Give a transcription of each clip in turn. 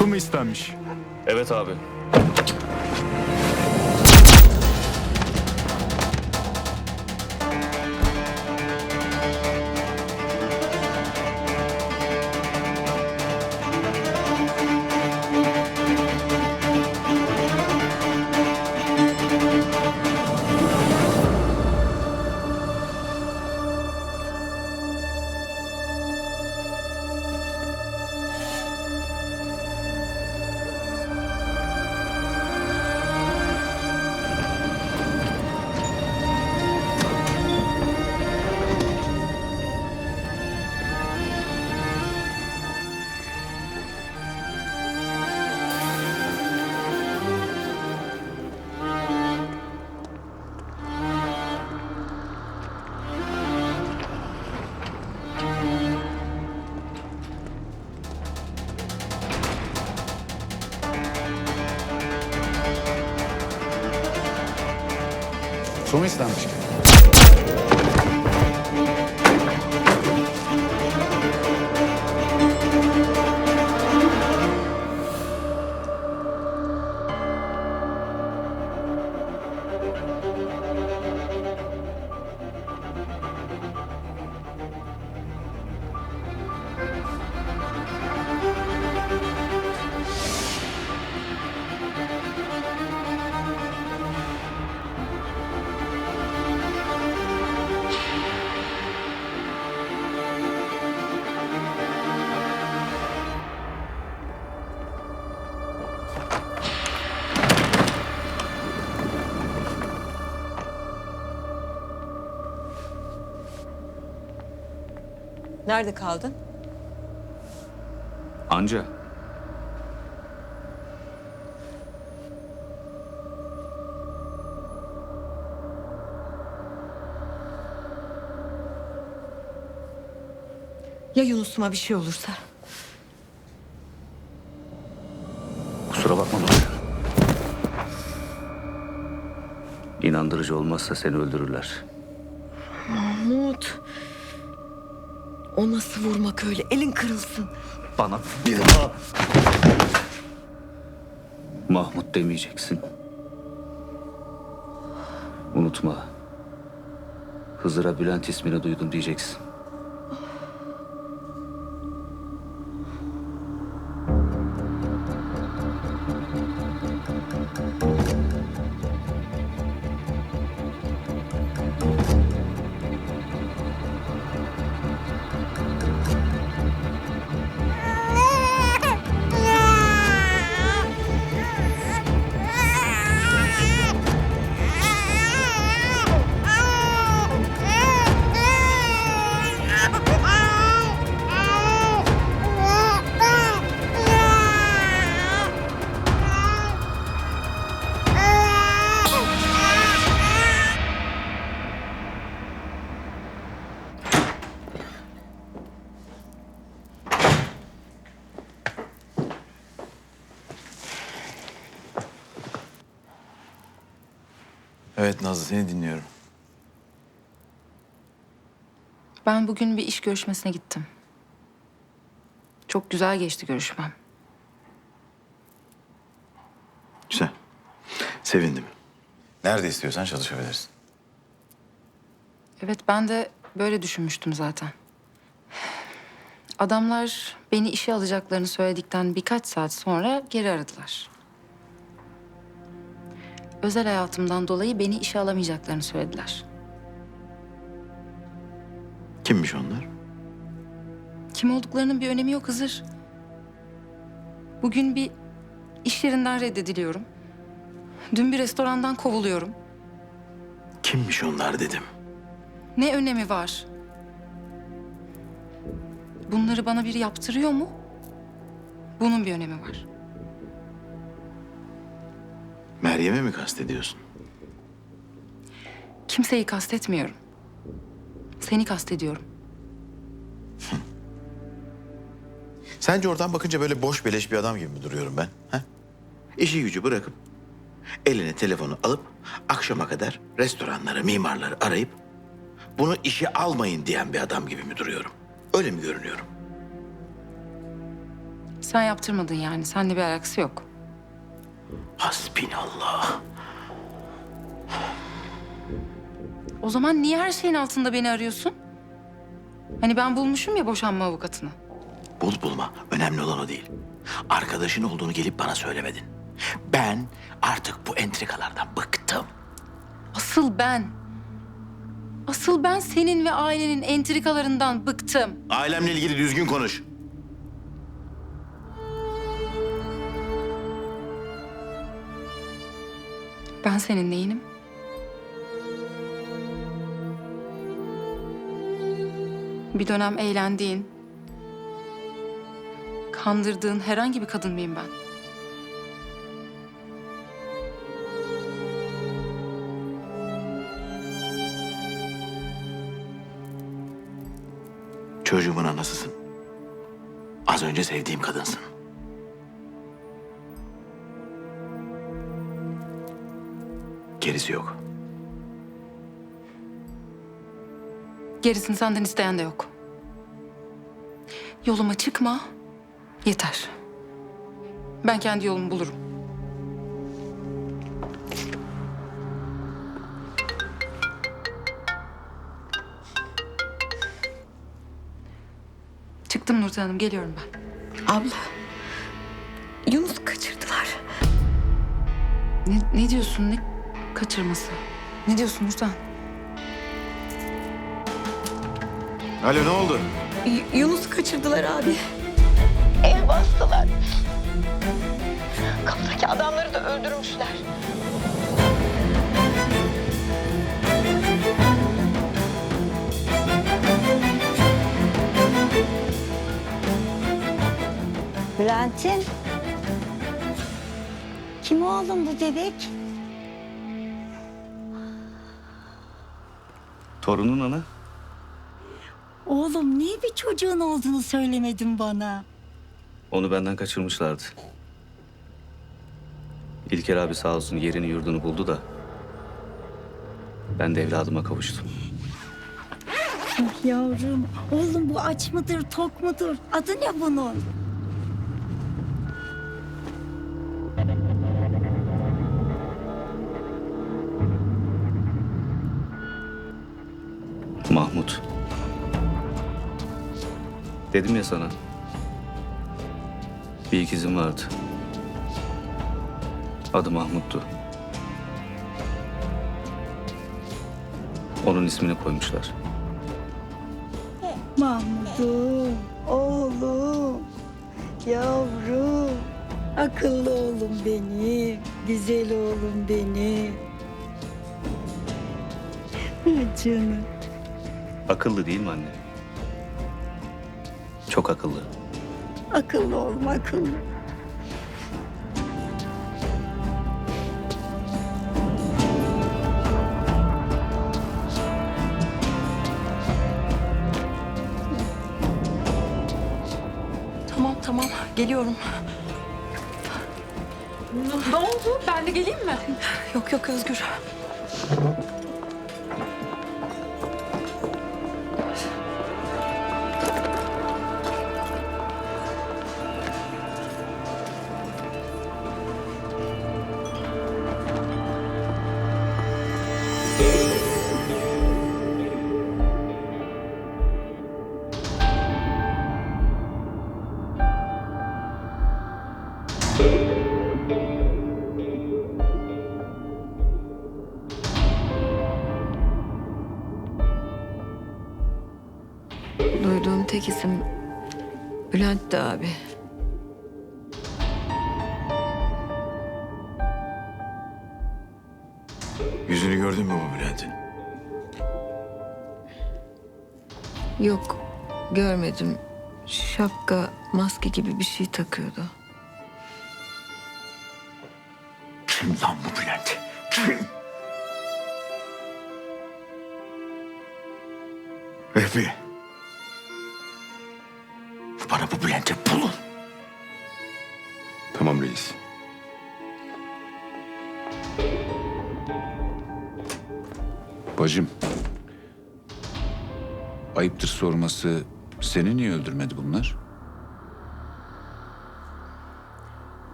Su mu istenmiş? Evet abi. Su mu Nerede kaldın? Anca. Ya Yunus'uma bir şey olursa? Kusura bakma Nurcan. İnandırıcı olmazsa seni öldürürler. Mahmut. O nasıl vurmak öyle? Elin kırılsın. Bana bir daha... Mahmut demeyeceksin. Unutma. Hızır'a Bülent ismini duydum diyeceksin. Evet Nazlı seni dinliyorum. Ben bugün bir iş görüşmesine gittim. Çok güzel geçti görüşmem. Güzel. Sevindim. Nerede istiyorsan çalışabilirsin. Evet ben de böyle düşünmüştüm zaten. Adamlar beni işe alacaklarını söyledikten birkaç saat sonra geri aradılar. Özel hayatımdan dolayı beni işe alamayacaklarını söylediler. Kimmiş onlar? Kim olduklarının bir önemi yok Hızır. Bugün bir iş yerinden reddediliyorum. Dün bir restorandan kovuluyorum. Kimmiş onlar dedim. Ne önemi var? Bunları bana biri yaptırıyor mu? Bunun bir önemi var. Meryem'i mi kastediyorsun? Kimseyi kastetmiyorum. Seni kastediyorum. Sence oradan bakınca böyle boş beleş bir adam gibi mi duruyorum ben? Ha? İşi gücü bırakıp eline telefonu alıp akşama kadar restoranları, mimarları arayıp bunu işe almayın diyen bir adam gibi mi duruyorum? Öyle mi görünüyorum? Sen yaptırmadın yani. Seninle bir alakası yok. Hasbinallah. O zaman niye her şeyin altında beni arıyorsun? Hani ben bulmuşum ya boşanma avukatını. Bul bulma. Önemli olan o değil. Arkadaşın olduğunu gelip bana söylemedin. Ben artık bu entrikalardan bıktım. Asıl ben. Asıl ben senin ve ailenin entrikalarından bıktım. Ailemle ilgili düzgün konuş. Ben senin neyinim? Bir dönem eğlendiğin, kandırdığın herhangi bir kadın mıyım ben? Çocuğumun anasısın. Az önce sevdiğim kadınsın. Gerisi yok. Gerisini senden isteyen de yok. Yoluma çıkma, yeter. Ben kendi yolumu bulurum. Çıktım Nurten Hanım, geliyorum ben. Abla. Yunus kaçırdılar. Ne, ne diyorsun, ne kaçırması? Ne diyorsun Nurten? Alo ne oldu? Y- Yunus kaçırdılar abi. Ev bastılar. Kapıdaki adamları da öldürmüşler. Bülent'in. Kim oğlum bu bebek? Torunun ana. Oğlum niye bir çocuğun olduğunu söylemedin bana? Onu benden kaçırmışlardı. İlker abi sağ olsun yerini yurdunu buldu da... ...ben de evladıma kavuştum. Ah yavrum. Oğlum bu aç mıdır, tok mudur? Adı ne bunun? Mahmut. Dedim ya sana. Bir ikizim vardı. Adı Mahmut'tu. Onun ismini koymuşlar. Mahmud'um, oğlum, yavrum. Akıllı oğlum benim, güzel oğlum benim. Canım. Akıllı değil mi anne? Çok akıllı. Akıllı oğlum, akıllı. Tamam tamam, geliyorum. Ne oldu? Ben de geleyim mi? Yok yok Özgür. Tek isim Bülent'ti abi. Yüzünü gördün mü bu Bülent'in? Yok görmedim. Şapka, maske gibi bir şey takıyordu. Kim lan bu Bülent? Kim? Vehbi. Reis. Bacım. Ayıptır sorması seni niye öldürmedi bunlar?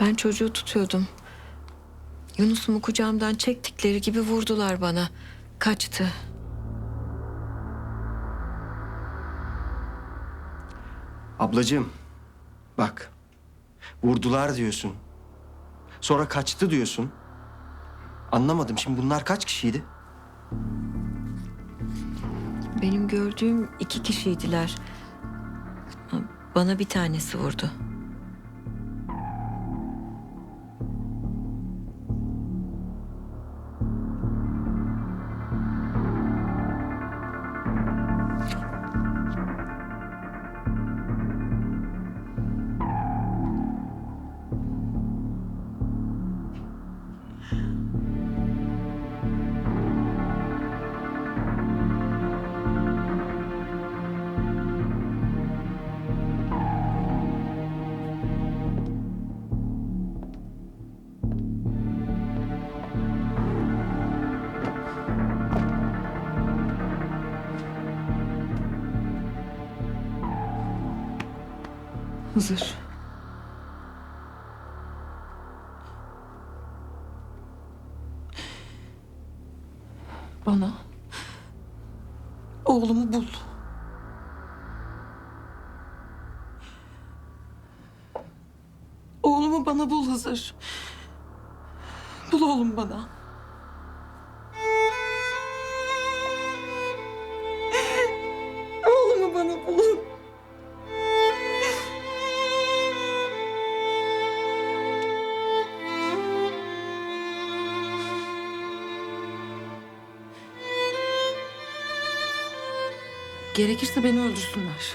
Ben çocuğu tutuyordum. Yunus'umu kucağımdan çektikleri gibi vurdular bana. Kaçtı. Ablacığım bak vurdular diyorsun. Sonra kaçtı diyorsun. Anlamadım şimdi bunlar kaç kişiydi? Benim gördüğüm iki kişiydiler. Bana bir tanesi vurdu. Hızır. Bana oğlumu bul. Oğlumu bana bul Hızır. Bul oğlum bana. Gerekirse beni öldürsünler.